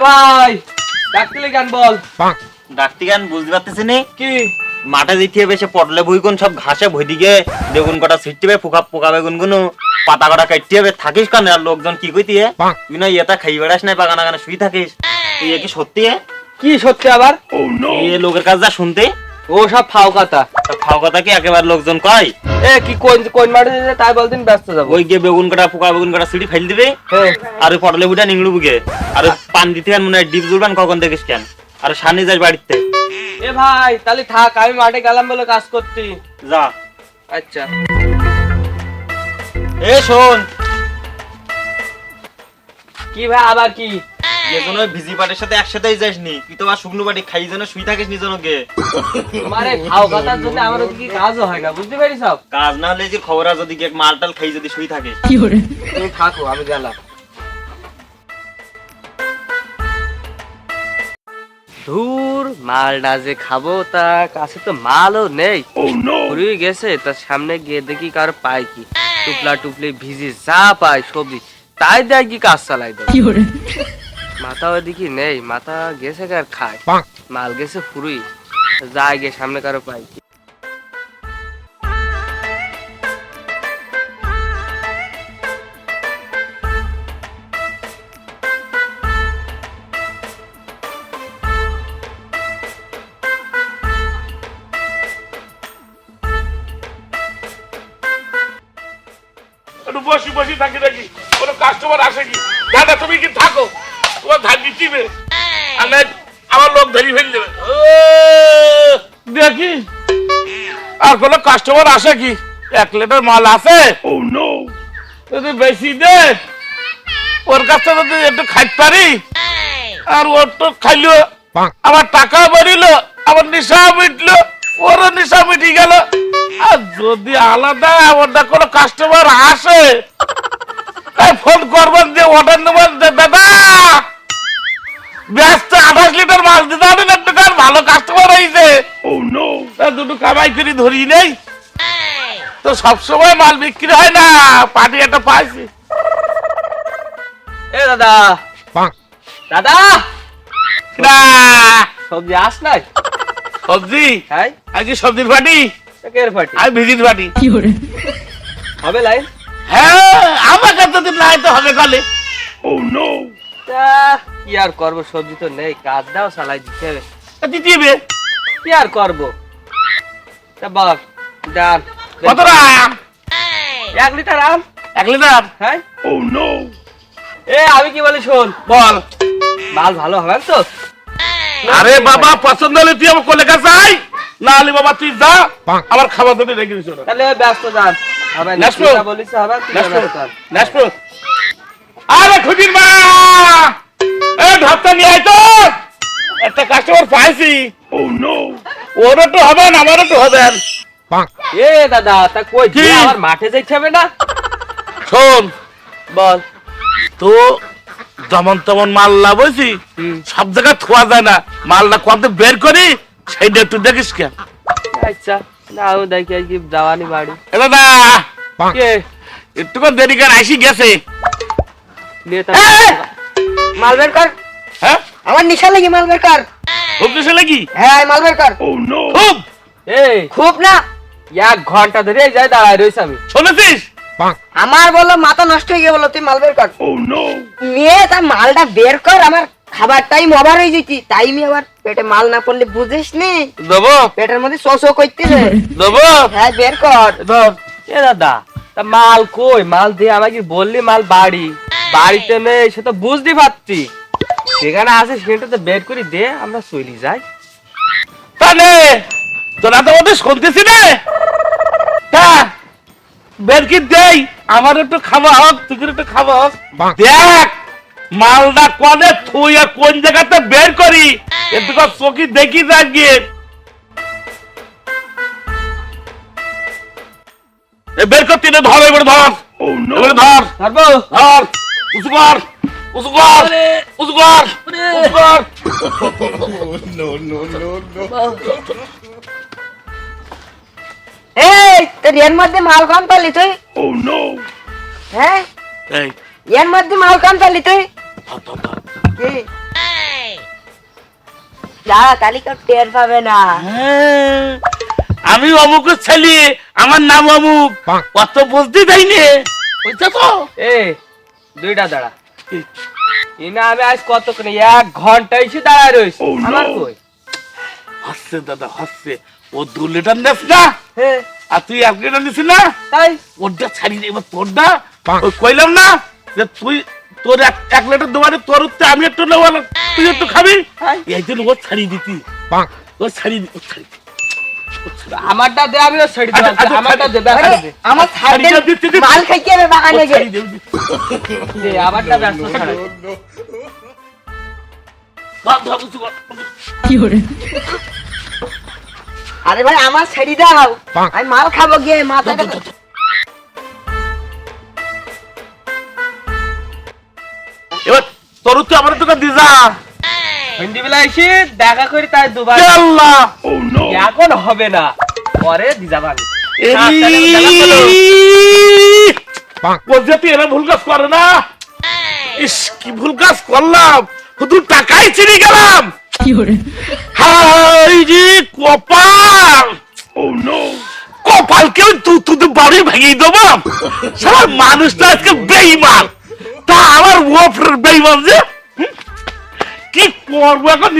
ভাই ডাকতিলে গান বল। ডাকতি গান বুঝতে পারতেছি নি? কি? মাঠে দিতে হবে সে পটলে বইগুন সব ঘাসে ভই দিকে বেগুন কটা পোকা পোকা বেগুন গুনো পাতা কটা কাটতে হবে থাকিস কেন আর লোকজন কি কইতি তুই না ইয়েটা খাই বেড়াস না বাগানা গানে শুই থাকিস। তুই কি সত্যি কি সত্যি আবার? এ লোকের কাছে যা শুনতে ও সব ফাও কথা। খাও কথা কি একেবারে লোকজন কয়? এ কি কোন কোন মাঠে যেতে তাই বলদিন ব্যস্ত যাব। ওই গিয়ে বেগুন কাটা পোকা বেগুন কাটা সিঁড়ি ফেল দিবে হ্যাঁ। আর ওই পটলে বুটা নিংড়ু বুকে। আর পান দিতে মনে হয় ডিপ জুড়বান কখন দেখিস কেন? আর সানি যাস বাড়িতে। এ ভাই তাহলে থাক আমি মাঠে গেলাম বলে কাজ করতি যা। আচ্ছা। এ শোন। কি ভাই আবার কি? যে কোনো ভিজি পাটের সাথে একসাথেই যাসনি তুই তো আর শুকনো পাটি খাই যেন শুই থাকিস নি যেন গে তোমার এই কথার জন্য আমার কাজও হয় না বুঝতে পারি সব? কাজ না হলে যে খবর যদি এক মাল টাল খাই যদি শুই থাকিস। তুমি থাকো আমি গেলাম। ধুর মালটা যে খাব তা কাছে তো মালও নেই। ঘুরিয়ে গেছে তার সামনে গিয়ে দেখি কার পায় কি। টুপলা টুপলি ভিজি যা পায় সবজি তাই দেয় কি কাজ চালাই দেয়। মাথা ওদিকে নেই মাথা গেছে কার খায়? মাল গেছে ফুরুই যায় গিয়ে সামনে কারও পাই বসি বসি থাকি দেখি কোনো কাস্টমার আসে কি? দাদা তুমি কি থাকো? তোমার ধান দিবে আর আমার লোক ধরি ফেল দেবে। দেখি। আর কোনো কাস্টমার আসে কি? এক লিটার মাল আছে? যদি বেশি দে ওর কাছ থেকে যদি একটু খাইতে পারি আর ওর তো খাইলো আমার টাকা বাড়িলো আমার নেশা মিটলো ওরও নেশা মিটি গেল। আর যদি আলাদা ওটা কোনো কাস্টমার আসে তাই ফোন করবেন যে অর্ডার নেবেন যে দাদা দুটো কামাই করে ধরি নেই। তো সবসময় মাল বিক্রি হয় না পার্টি একটা পাইছি। এ দাদা। দাদা! না। সবজি আস নাই? সবজি? হ্যাঁ। আজকে সবজির পার্টি কের পাটি? আমি ভিজিট পার্টি হবে লাইন হ্যাঁ আমাকে যদি নাই তো হবে কলে। তা কি আর করব? সবজি তো নেই কাজ দাও সালাই দিতে হবে। দিতে হবে। কি আর করব? বল ডান কত রাম এক লিটার আম? এক লিটার? হ্যাঁ। এ আমি কি বলি শোন? বল। মাল ভালো হবে তো? আরে বাবা পছন্দ হলে তুই আমার কোলে কাছে আই না হলে বাবা তুই যা। আমার খাবার দাবার রেখে দিস ওরা। তাহলে ব্যস্ত যান। না আরে খুদির মা! এ ঢাপটা নিয়ে আয় তো। একটা কাস্টমার পাইছি। ওরও তো হবে না আমারও তো হবে। এ দাদা তা কই কি? আমার মাঠে যাইতে হবে না? শোন বল। তো যেমন তেমন মাল না বলছি সব জায়গায় থোয়া যায় না। মালটা কত বের করি সেইটা একটু দেখিস কেন আচ্ছা না ও দেখি আজকে যাওয়ানি বাড়ি। এটা না কে? একটুক্ষণ দেরি করে আসি গেছে। নিয়ে মাল বের কর। হ্যাঁ? আমার নিশা লাগি মাল বের কর। খুব কিছু লাগি হ্যাঁ মাল বের কর। খুব! এই খুব না এক ঘণ্টা ধরে এই যাই দাঁড়ায় রইছি আমি। শুনেছিস? আমার বলল মাথা নষ্ট হয়ে গিয়ে বলল তুই মাল বের কর। নিয়ে তা মালটা বের কর আমার খাবার টাইম ওভার হয়ে যেতি টাইমে আবার পেটে মাল না পড়লে বুঝিস নি? দেবো। পেটের মধ্যে শো শো করতেছে দেবো। হ্যাঁ বের কর। ধর এ দাদা তা মাল কই? মাল দিয়ে আমাকে বললি মাল বাড়ি। বাড়িতে নেই সে তো বুঝতে পারছি যেখানে আছে সেটা তো বের করে দে আমরা চলি যাই। তাহলে তোরা তো ওদের শুনতেছি রে হ্যাঁ বের কি দেই? আমার একটু খাওয়া হোক তুই একটু খাওয়া হোক। দেখ মালদা কনে থুই আর কোন জায়গাতে বের করি? একটু কর চোখি দেখি যাক গিয়ে বের করতে নে ধর এবার ধর। এবার ধর। ধর। উঁচু কর। উঁচু কর উঁচু কর উঁচু কর এই তোর এর মধ্যে মাল কম পালি তুই? হ্যাঁ? এই। এর মধ্যে মাল কম পালি তুই। কি? দাঁড়া তাহলে কেউ টের পাবে না। হ্যাঁ, আমি অমুকের ছেলে আমার নাম অমুক। অত বলতে দেয়নি। বুঝছ তো? এ দুইটা দাঁড়া। ইনা আমি আজ কতক্ষণ এক ঘণ্টা এসে দাঁড়ায় রয়েছি আমার কই? হচ্ছে দাদা হচ্ছে ও দু লিটার নেস না? আর তুই এক লিটার নিছিস না? তাই? ওরটা ছাড়িয়ে এবার তোরটা কইলাম না যে তুই তোর এক এক লিটার দোকানে তোর হচ্ছে আমি একটু নেব না, তুই একটু খাবি? এই জন্য ও ছাড়িয়ে দিতি। ও ছাড়িয়ে ও ছাড়িয়ে- আমারটা দে আমিও ছেড়ে আচ্ছা, দিলাম। আচ্ছা, আমারটা দে বেকার দে। আমার দিতে দিতে- মাল খাইতে হবে বাগানে ছাড়িয়ে দে, দে আমারটা ব্যস্ত ছাড়া ধর, ধর, আরে ভাই আমার ছেড়ে দাও। আমি মাল খাব গিয়ে মাথাটা এবার তোর হচ্ছে আমার দোকান দিয়ে যা। সন্ধ্যেবেলা এসে দেখা করি তাই দুবার। আল্লাহ এখন হবে না পরে দিজাবানি ও যে তুই এরা ভুল কাজ করে না? ইস কি ভুল কাজ করলাম? শুধু টাকাই চিনি গেলাম। হাই কপাল! কপাল কেউ তু তুই বাড়ি ভেঙে দেবো। সারা মানুষটা আজকে বেইমান। তা আমার ও বেইমান যে? কি করব এখন